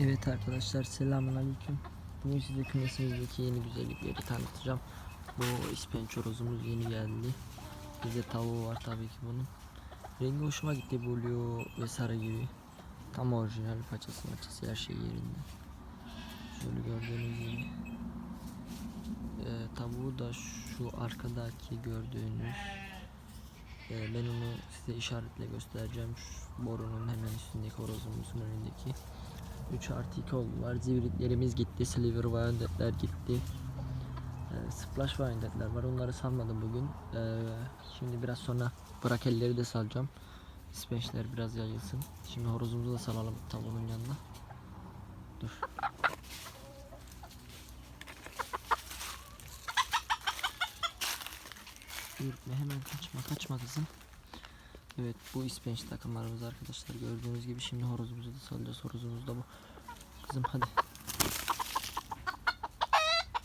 Evet arkadaşlar selamünaleyküm. Bugün size kümesimizdeki yeni güzellikleri tanıtacağım. Bu ispenç horozumuz yeni geldi. Bir de tavuğu var tabii ki bunun. Rengi hoşuma gitti blue ve sarı gibi. Tam orijinal paçası maçası her şey yerinde. Şöyle gördüğünüz gibi. Ee, tavuğu da şu arkadaki gördüğünüz. Ee, ben onu size işaretle göstereceğim. Şu borunun hemen üstündeki horozumuzun önündeki. 3 artı 2 oldular. Zivritlerimiz gitti. Silver Violet'ler gitti. Ee, Splash Violet'ler var. Onları salmadım bugün. Ee, şimdi biraz sonra brakelleri de salacağım. Spençler biraz yayılsın. Şimdi horozumuzu da salalım tavuğun yanına. Dur. Ürkme hemen kaçma kaçma kızım. Evet bu ispenç takımlarımız arkadaşlar gördüğünüz gibi şimdi horozumuzu da salacağız horozumuz da bu. Kızım hadi.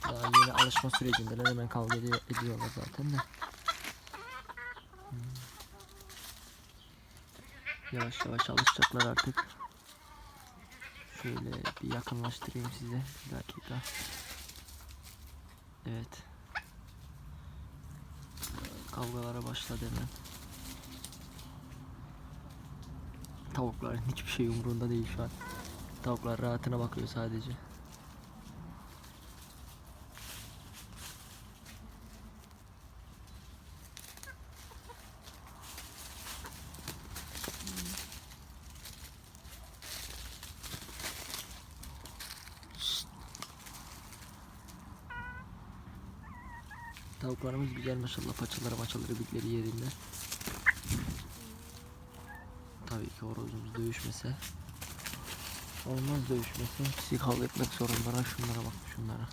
Daha yeni alışma sürecindeler hemen kavga ediyor, ediyorlar zaten de. Hmm. Yavaş yavaş alışacaklar artık. Şöyle bir yakınlaştırayım size bir dakika. Evet. Kavgalara başladı hemen. Tavukların hiçbir şey umurunda değil şu an. Tavuklar rahatına bakıyor sadece. Tavuklarımız güzel maşallah paçaları maçaları bükleri yerinde. Tabii ki horozumuz dövüşmese Olmaz dövüşmesi. Hepsi kavga etmek zorundalar. Şunlara bak şunlara.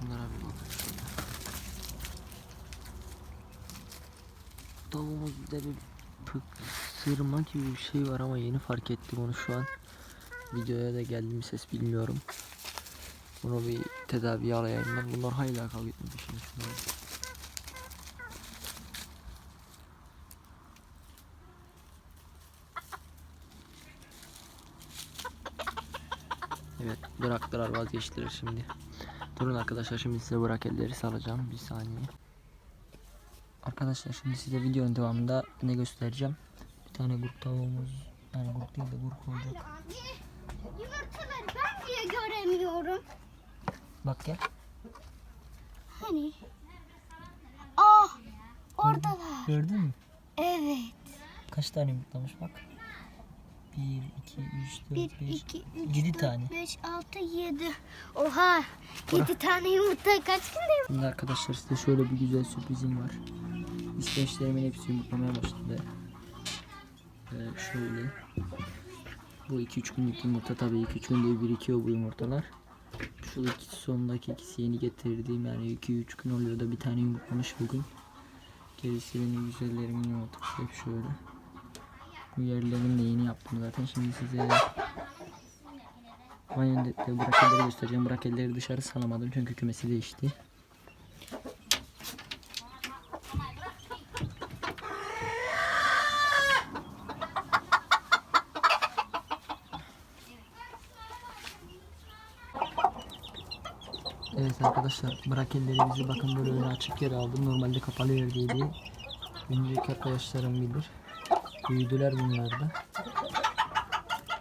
Şunlara bir bak. Tavuğumuzda bir pık sırma gibi bir şey var ama yeni fark ettim onu şu an. Videoya da geldi mi ses bilmiyorum. Bunu bir tedaviye alayım ben. Bunlar hala kavga peşinde. Şunlara Evet bıraktılar vazgeçtiler şimdi. Durun arkadaşlar şimdi size bırak elleri salacağım bir saniye. Arkadaşlar şimdi size videonun devamında ne göstereceğim. Bir tane grup tavuğumuz yani grup değil de grup olacak. Yumurtaları ben niye göremiyorum? Bak gel. Hani? Ah, oradalar. Gördün mü? Evet. Kaç tane yumurtlamış bak. 1, 2, 3, 1, 4, 5, 2, 3, 7 tane. 5, 6, 7. Oha, 7 tane yumurta kaç günde? Şimdi arkadaşlar size şöyle bir güzel sürprizim var. İsveçlerimin hepsi yumurtlamaya başladı. Ee, şöyle. Bu 2-3 günlük yumurta tabii 2-3 günde birikiyor bu yumurtalar. Şu ikisi sondaki ikisi yeni getirdiğim yani 2-3 gün oluyor da bir tane yumurtlamış bugün. Gerisi benim güzellerimin yumurtası hep şöyle. Bu yerlerini de yeni yaptım zaten. Şimdi size Vanyondet'te brakelleri göstereceğim. Brakelleri dışarı salamadım çünkü kümesi değişti. Evet arkadaşlar brakellerimizi bakın böyle açık yer aldım. Normalde kapalı yerdeydi. Önceki arkadaşlarım bilir. Büyüdüler bunlar da.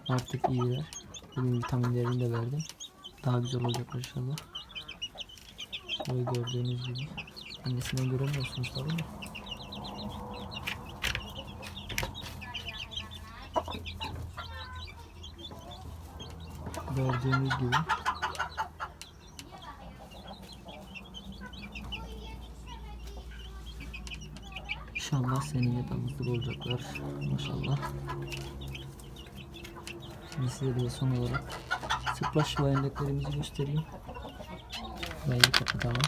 Artık iyiler. Bugün vitaminlerini de verdim. Daha güzel olacak inşallah. Böyle gördüğünüz gibi. Annesinden göremiyorsunuz tabii mi? Gördüğünüz gibi. İnşallah seneye damızlık olacaklar. Maşallah. Şimdi size de son olarak splash violetlerimizi göstereyim. Rengi kapatalım.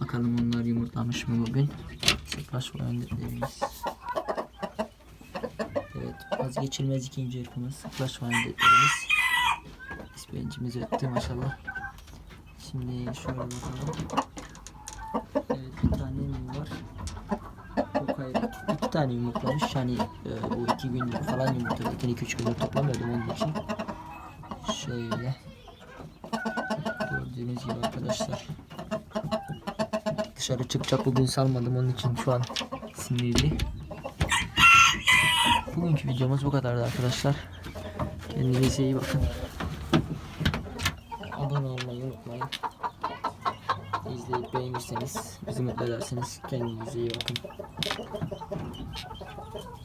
Bakalım onlar yumurtlamış mı bugün? Splash violetlerimiz. Evet vazgeçilmez ikinci ırkımız splash violetlerimiz. İspencimiz öttü maşallah. Şimdi şöyle bakalım. Evet bir tane mi var? Yok hayır. İki tane yumurtlamış. Yani e, bu iki gündür falan yumurtladı. Zaten iki üç gündür toplamıyordum onun için. Şöyle. Gördüğünüz gibi arkadaşlar. Dışarı çıkacak bugün salmadım onun için şu an sinirli. Bugünkü videomuz bu kadardı arkadaşlar. Kendinize iyi bakın. Abone olmayı unutmayın. Beğenirseniz bizi mutlu ederseniz kendinize iyi bakın.